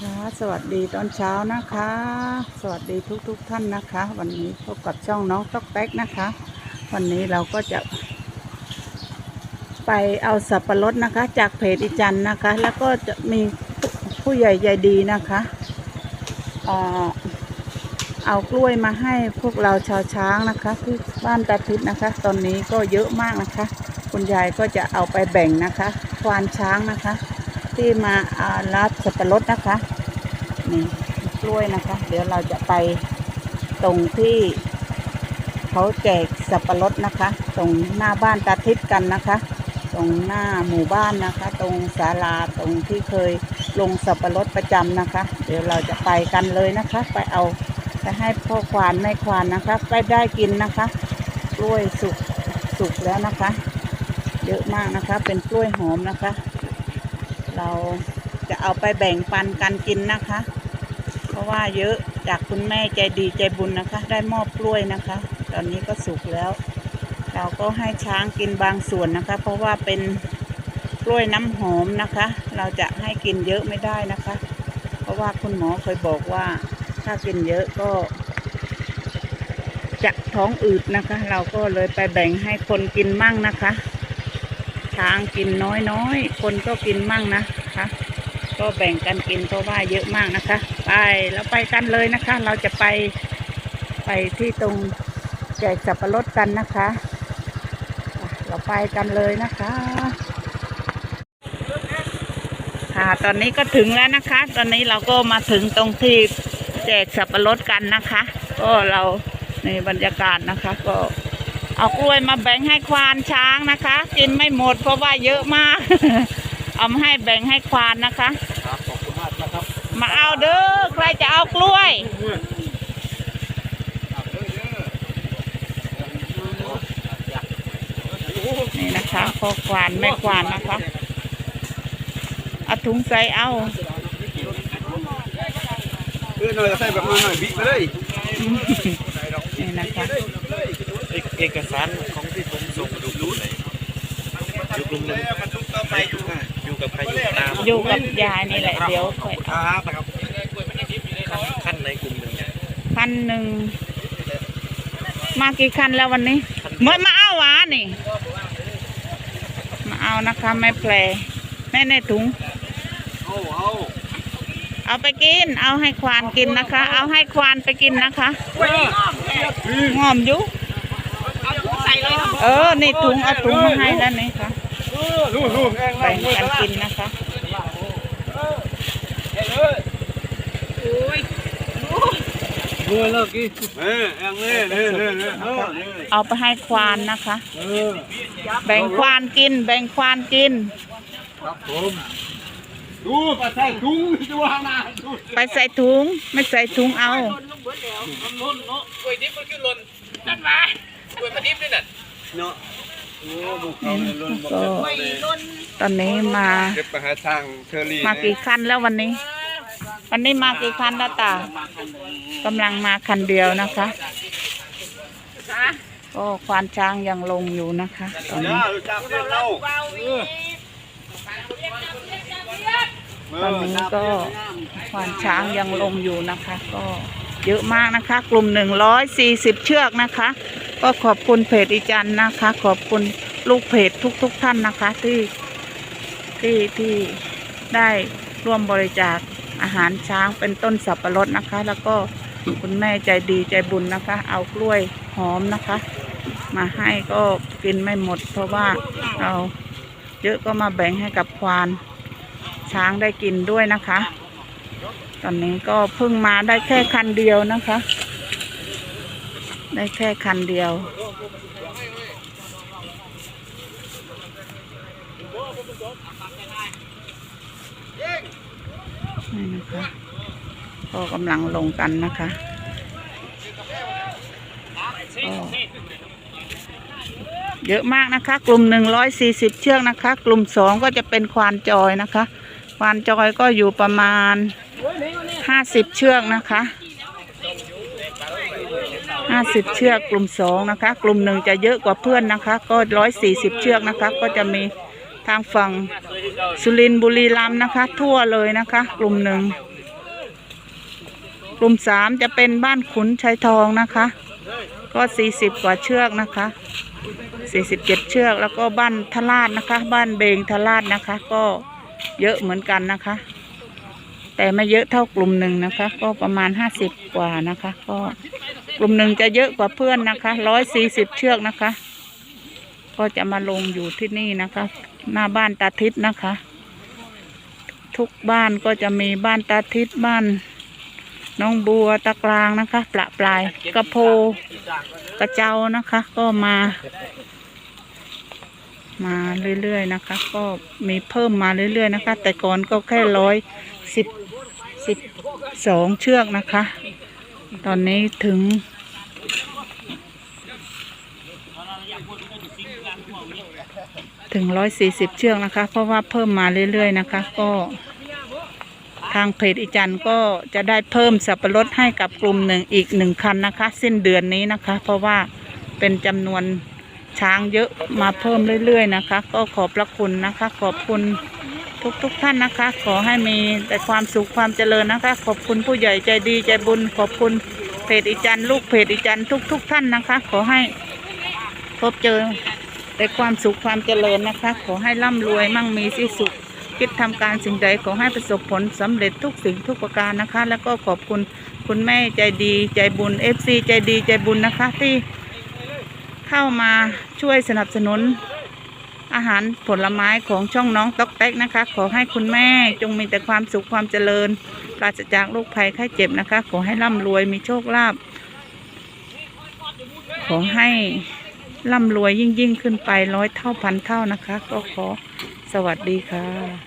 คะ สวัสดีตอนเช้านะคะ สวัสดีทุกๆทท่านนะคะ วันนี้พบกับช่องน้องต๊อกแต๊กนะคะ วันนี้เราก็จะ ไปเอาสับปะรดนะคะ จากเพจอีจันนะคะ แล้วก็จะมีผู้ใหญ่ใจดีนะคะเอเอากล้วยมาให้พวกเราชาวช้างนะคะ ที่บ้านตาทิศนะคะ ตอนนี้ก็เยอะมากนะคะ คุณยายก็จะเอาไปแบ่งนะคะ ควานช้างนะคะ ที่มาอารับสับปะรดนะคะนี่กล้วยนะคะ เดี๋ยวเราจะไปตรงที่เขาแจกสับปะรดนะคะ ตรงหน้าบ้านตาทิศกันนะคะ ตรงหน้าหมู่บ้านนะคะ ตรงศาลาตรงที่เคยลงสับปะรดประจำนะคะ เดี๋ยวเราจะไปกันเลยนะคะ ไปเอาไปให้พ่อควานแม่ควานนะคะ ไปได้กินนะคะ กล้วยสุกสุกแล้วนะคะ เยอะมากนะคะ เป็นกล้วยหอมนะคะ เราจะเอาไปแบ่งปันกันกินนะคะ เพราะว่าเยอะจากคุณแม่ใจดีใจบุญนะคะ ได้มอบกล้วยนะคะ ตอนนี้ก็สุกแล้ว เราก็ให้ช้างกินบางส่วนนะคะ เพราะว่าเป็นกล้วยน้ำหอมนะคะ เราจะให้กินเยอะไม่ได้นะคะ เพราะว่าคุณหมอเคยบอกว่าถ้ากินเยอะก็จะท้องอืดนะคะ เราก็เลยไปแบ่งให้คนกินมั่งนะคะ ช้างกินน้อย คนก็กินมั่งนะคะก็แบ่งกันกินเพราะว่าเยอะมากนะคะ ไปแล้วไปกันเลยนะคะ เราจะไปไปที่ตรงแจกสับปะรดกันนะคะอะเราไปกันเลยนะคะ ค่ะตอนนี้ก็ถึงแล้วนะคะ ตอนนี้เราก็มาถึงตรงที่แจกสับปะรดกันนะคะ ก็เราในบรรยากาศนะคะ ก็ เอากล้วยมาแบ่งให้ควานช้างนะคะ กินไม่หมดเพราะว่าเยอะมาก เอามาให้แบ่งให้ควานนะคะ ครับขอบคุณมากนะครับมาเอาเด้อใครจะเอากล้วย นี่นะคะพ่อควานแม่ควานนะคะเอาถุงใส่เอาเออหน่อยใส่แบบมาหน่อยบิ๊กไปเลยนี่นะคะ เอกสารของที่ผมส่งมาดูกลุ่มไหนอยู่กลุ่มหนึ่งใครอยู่อยู่กับใครอยู่ตามอยู่กับยายนี่แหละเดี๋ยวค่อยคเอารับนะครับขั้นขั้นในกลุ่มหนึ่งคันหนึ่งมากี่คันแล้ววันนี้เมื่อมาเอาหวานี่ มาเอานะคะไม่แปลแม่ในถุงเอาเอาเอาไปกิน เอาให้ควานกินนะคะ เอาให้ควานไปกินนะคะงอมอยู่ เออนี่ถุงเอาถุงมาให้แล้วนี่ค่ะลูกลูกแบ่งกันกินนะคะลูกเลิกกินเออแองเล่เล่เล่เล่เอาไปให้ควานนะคะ แบ่งควานกิน แบ่งควานกิน ครับผมดูไปใส่ถุงดูหางหน้าไปใส่ถุง ไม่ใส่ถุงเอา เนาะโอ้บุกเขาเลยล้นก็ตอนนี้มาเก็บไปหาทางเชอรี่มากี่คันแล้ววันนี้ วันนี้มากี่คันแล้วตากำลังมาคันเดียวนะคะก็ควานช้างยังลงอยู่นะคะตอนนี้ตอนนี้ก็ควานช้างยังลงอยู่นะคะ ก็เยอะมากนะคะ กลุ่มหนึ่งร้อยสี่สิบเชือกนะคะ ก็ขอบคุณเพจอีจันนะคะ ขอบคุณลูกเพจทุกๆทท่านนะคะที่ที่ที่ได้ร่วมบริจาคอาหารช้างเป็นต้นสับปะรดนะคะ แล้วก็คุณแม่ใจดีใจบุญนะคะ เอากล้วยหอมนะคะ มาให้ก็กินไม่หมด เพราะว่าเราเยอะก็มาแบ่งให้กับควานช้างได้กินด้วยนะคะ ตอนนี้ก็เพิ่งมาได้แค่คันเดียวนะคะ ได้แค่คันเดียว นี่นะคะก็กำลังลงกันนะคะเยอะมากนะคะ กลุ่มหนึ่งร้อยสี่สิบเชือกนะคะ กลุ่มสองก็จะเป็นควานจอยนะคะ ควานจอยก็อยู่ประมาณห้าสิบเชือกนะคะ สิบเชือกกลุ่มสองนะคะ กลุ่มหนึ่งจะเยอะกว่าเพื่อนนะคะ ก็ร้อยสี่สิบเชือกนะคะ ก็จะมีทางฝั่งสุรินทร์บุรีรัมย์นะคะ ทั่วเลยนะคะ กลุ่มหนึ่งกลุ่มสามจะเป็นบ้านขุนชัยทองนะคะ ก็สี่สิบกว่าเชือกนะคะสี่สิบเจ็ดเชือกแล้วก็บ้านทลาดนะคะ บ้านเบงทลาดนะคะ ก็เยอะเหมือนกันนะคะ แต่ไม่เยอะเท่ากลุ่มหนึ่งนะคะ ก็ประมาณห้าสิบกว่านะคะ ก็ กลุ่มหนึ่งจะเยอะกว่าเพื่อนนะคะร้อยสี่สิบเชือกนะคะ ก็จะมาลงอยู่ที่นี่นะคะ หน้าบ้านตาทิศนะคะ ทุกบ้านก็จะมีบ้านตาทิศบ้านน้องบัวตะกลางนะคะประปลายกระโพกระเจ้านะคะ ก็มา มาเรื่อยๆนะคะ ก็มีเพิ่มมาเรื่อยๆนะคะ แต่ก่อนก็แค่ร้อยสิบสิบสองเชือกนะคะ ตอนนี้ถึง ถึงร้อยสี่สิบเชือกนะคะ เพราะว่าเพิ่มมาเรื่อยๆนะคะ ก็ ทางเพจอีจันก็จะได้เพิ่มสับปะรดให้กับกลุ่มหนึ่งอีกหนึ่งคันนะคะ สิ้นเดือนนี้นะคะ เพราะว่าเป็นจำนวนช้างเยอะมาเพิ่มเรื่อยๆนะคะ ก็ขอบพระคุณนะคะ ขอบคุณ ทุกๆทท่านนะคะ ขอให้มีแต่ความสุขความเจริญนะคะ ขอบคุณผู้ใหญ่ใจดีใจบุญ ขอบคุณเพจอีจันลูกเพจอีจันทุกๆท่านนะคะ ขอให้พบเจอแต่ความสุขความเจริญนะคะ ขอให้ร่ำรวยมั่งมีที่สุขคิดทำการสิ่งใดขอให้ประสบผลสำเร็จทุกสิ่งทุกประการนะคะ แล้วก็ขอบคุณคุณแม่ใจดีใจบุญเอฟซีใจดีใจบุญนะคะที่เข้ามาช่วยสนับสนุน อาหารผลไม้ของช่องน้องต๊อกแต๊กนะคะ ขอให้คุณแม่จงมีแต่ความสุขความเจริญ ปราศจากโรคภัยไข้เจ็บนะคะ ขอให้ร่ำรวยมีโชคลาภขอให้ร่ำรวยยิ่งยิ่งขึ้นไปร้อยเท่าพันเท่านะคะ ก็ขอสวัสดีค่ะ